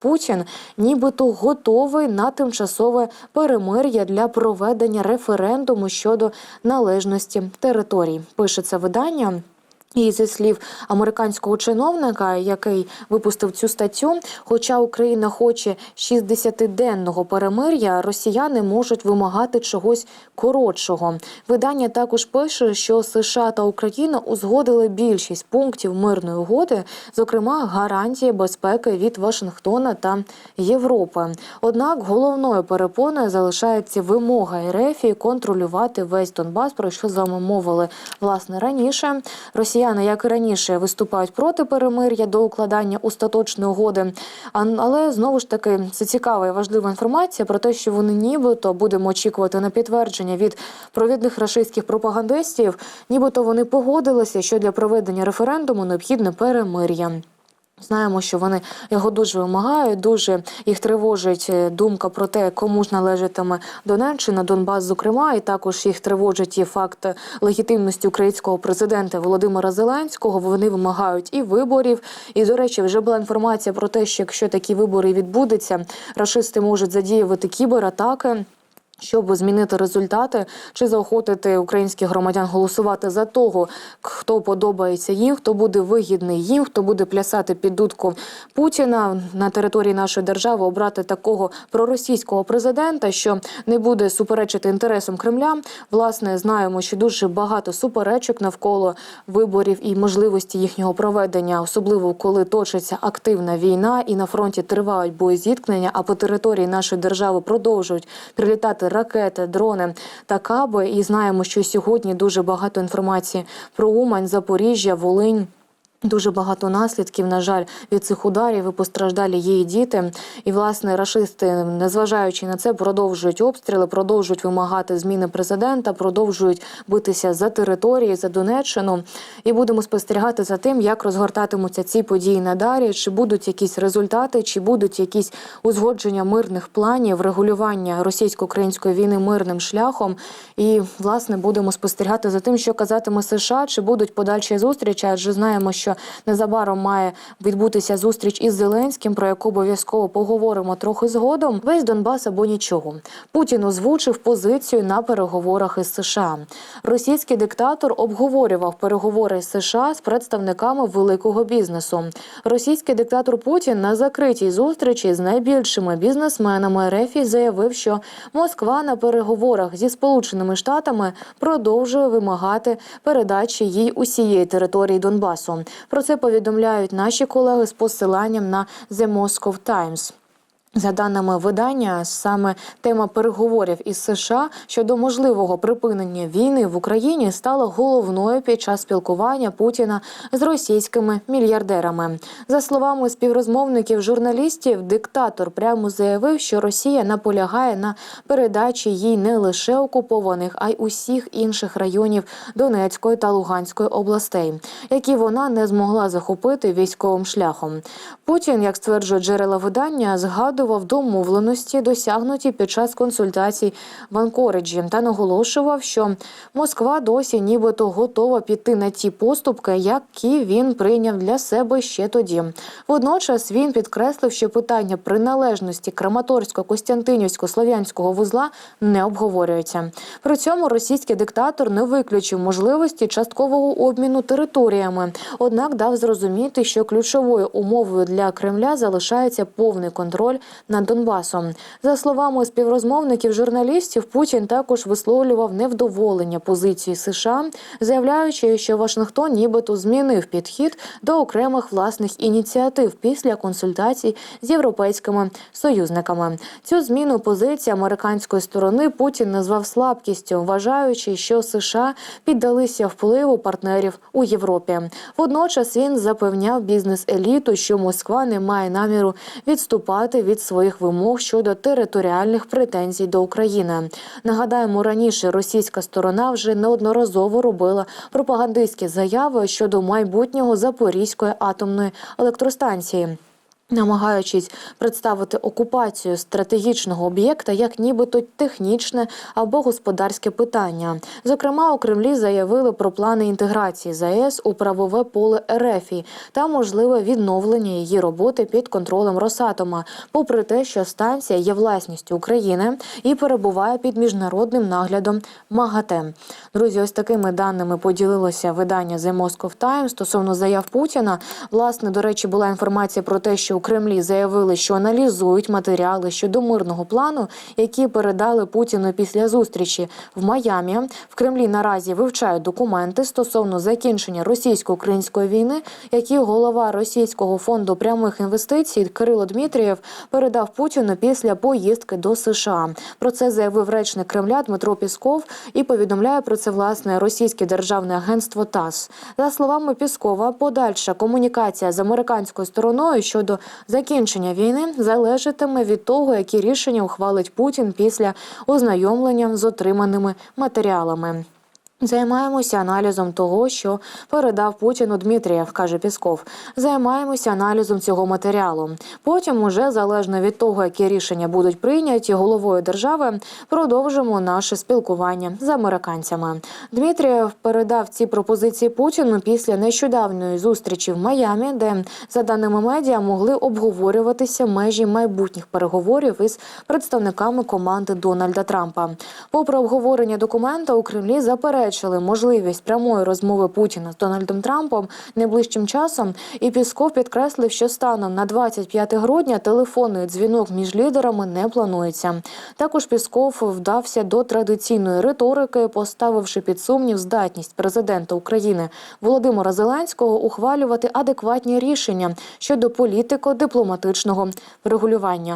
Путін нібито готовий на тимчасове перемир'я для проведення референдуму щодо належності територій. Пише це видання. І зі слів американського чиновника, який випустив цю статтю, хоча Україна хоче 60-денного перемир'я, росіяни можуть вимагати чогось коротшого. Видання також пише, що США та Україна узгодили більшість пунктів мирної угоди, зокрема гарантії безпеки від Вашингтона та Європи. Однак головною перепоною залишається вимога РФ контролювати весь Донбас, про що з вами мовили власне раніше. Росіяни, як і раніше, виступають проти перемир'я до укладання остаточної угоди. Але знову ж таки це цікава і важлива інформація про те, що вони нібито будемо очікувати на підтвердження від провідних рашистських пропагандистів, нібито вони погодилися, що для проведення референдуму необхідне перемир'я. Знаємо, що вони його дуже вимагають. Дуже їх тривожить е, думка про те, кому ж належатиме Донеччина, Донбас, зокрема, і також їх тривожить і факт легітимності українського президента Володимира Зеленського. Вони вимагають і виборів. І до речі, вже була інформація про те, що якщо такі вибори відбудуться, рашисти можуть задіювати кібератаки. Щоб змінити результати чи заохотити українських громадян голосувати за того, хто подобається їм, хто буде вигідний їм, хто буде плясати під дудку Путіна на території нашої держави, обрати такого проросійського президента, що не буде суперечити інтересам Кремля. Власне, знаємо, що дуже багато суперечок навколо виборів і можливості їхнього проведення, особливо коли точиться активна війна, і на фронті тривають боєзіткнення, а по території нашої держави продовжують прилітати ракети, дрони та каби. І знаємо, що сьогодні дуже багато інформації про Умань, Запоріжжя, Волинь. Дуже багато наслідків, на жаль, від цих ударів і постраждалі і діти. І власне рашисти, незважаючи на це, продовжують обстріли, продовжують вимагати зміни президента, продовжують битися за території, за Донеччину. І будемо спостерігати за тим, як розгортатимуться ці події надалі. Чи будуть якісь результати, чи будуть якісь узгодження мирних планів, регулювання російсько-української війни мирним шляхом. І власне будемо спостерігати за тим, що казатиме США, чи будуть подальші зустрічі, адже знаємо, що незабаром має відбутися зустріч із Зеленським, про яку обов'язково поговоримо трохи згодом. Весь Донбас або нічого. Путін озвучив позицію на переговорах із США. Російський диктатор обговорював переговори з США з представниками великого бізнесу. Російський диктатор Путін на закритій зустрічі з найбільшими бізнесменами РФ заявив, що Москва на переговорах зі Сполученими Штатами продовжує вимагати передачі їй усієї території Донбасу. Про це повідомляють наші колеги з посиланням на The Moscow Times. За даними видання, саме тема переговорів із США щодо можливого припинення війни в Україні стала головною під час спілкування Путіна з російськими мільярдерами. За словами співрозмовників журналістів, диктатор прямо заявив, що Росія наполягає на передачі їй не лише окупованих, а й усіх інших районів Донецької та Луганської областей, які вона не змогла захопити військовим шляхом. Путін, як стверджує джерела видання, згадував домовленості, досягнуті під час консультацій в Анкориджі, та наголошував, що Москва досі нібито готова піти на ті поступки, які він прийняв для себе ще тоді. Водночас він підкреслив, що питання приналежності Краматорсько-Костянтинівсько-Слов'янського вузла не обговорюється. При цьому російський диктатор не виключив можливості часткового обміну територіями, однак дав зрозуміти, що ключовою умовою для Кремля залишається повний контроль над Донбасом. За словами співрозмовників журналістів, Путін також висловлював невдоволення позиції США, заявляючи, що Вашингтон нібито змінив підхід до окремих власних ініціатив після консультацій з європейськими союзниками. Цю зміну позиції американської сторони Путін назвав слабкістю, вважаючи, що США піддалися впливу партнерів у Європі. Водночас він запевняв бізнес-еліту, що Москва не має наміру відступати від своїх вимог щодо територіальних претензій до України. Нагадаємо, раніше російська сторона вже неодноразово робила пропагандистські заяви щодо майбутнього Запорізької атомної електростанції. Намагаючись представити окупацію стратегічного об'єкта як нібито технічне або господарське питання. Зокрема, у Кремлі заявили про плани інтеграції ЗАЕС у правове поле РФІ та можливе відновлення її роботи під контролем Росатома, попри те, що станція є власністю України і перебуває під міжнародним наглядом МАГАТЕ. Друзі, ось такими даними поділилося видання The Moscow Times стосовно заяв Путіна. Власне, до речі, була інформація про те, що Кремлі заявили, що аналізують матеріали щодо мирного плану, які передали Путіну після зустрічі в Майамі. В Кремлі наразі вивчають документи стосовно закінчення російсько-української війни, які голова російського фонду прямих інвестицій Кирило Дмитрієв передав Путіну після поїздки до США. Про це заявив речник Кремля Дмитро Пісков і повідомляє про це власне російське державне агентство ТАСС. За словами Піскова, подальша комунікація з американською стороною щодо закінчення війни залежатиме від того, які рішення ухвалить Путін після ознайомлення з отриманими матеріалами. Займаємося аналізом того, що передав Путіну Дмитрієв, каже Пісков. Займаємося аналізом цього матеріалу. Потім, уже залежно від того, які рішення будуть прийняті головою держави, продовжимо наше спілкування з американцями. Дмитрієв передав ці пропозиції Путіну після нещодавньої зустрічі в Майамі, де, за даними медіа, могли обговорюватися межі майбутніх переговорів із представниками команди Дональда Трампа. Попри обговорення документа, у Кремлі заперечили можливість прямої розмови Путіна з Дональдом Трампом найближчим часом. І Пісков підкреслив, що станом на 25 грудня телефонний дзвінок між лідерами не планується. Також Пісков вдався до традиційної риторики, поставивши під сумнів здатність президента України Володимира Зеленського ухвалювати адекватні рішення щодо політико-дипломатичного врегулювання.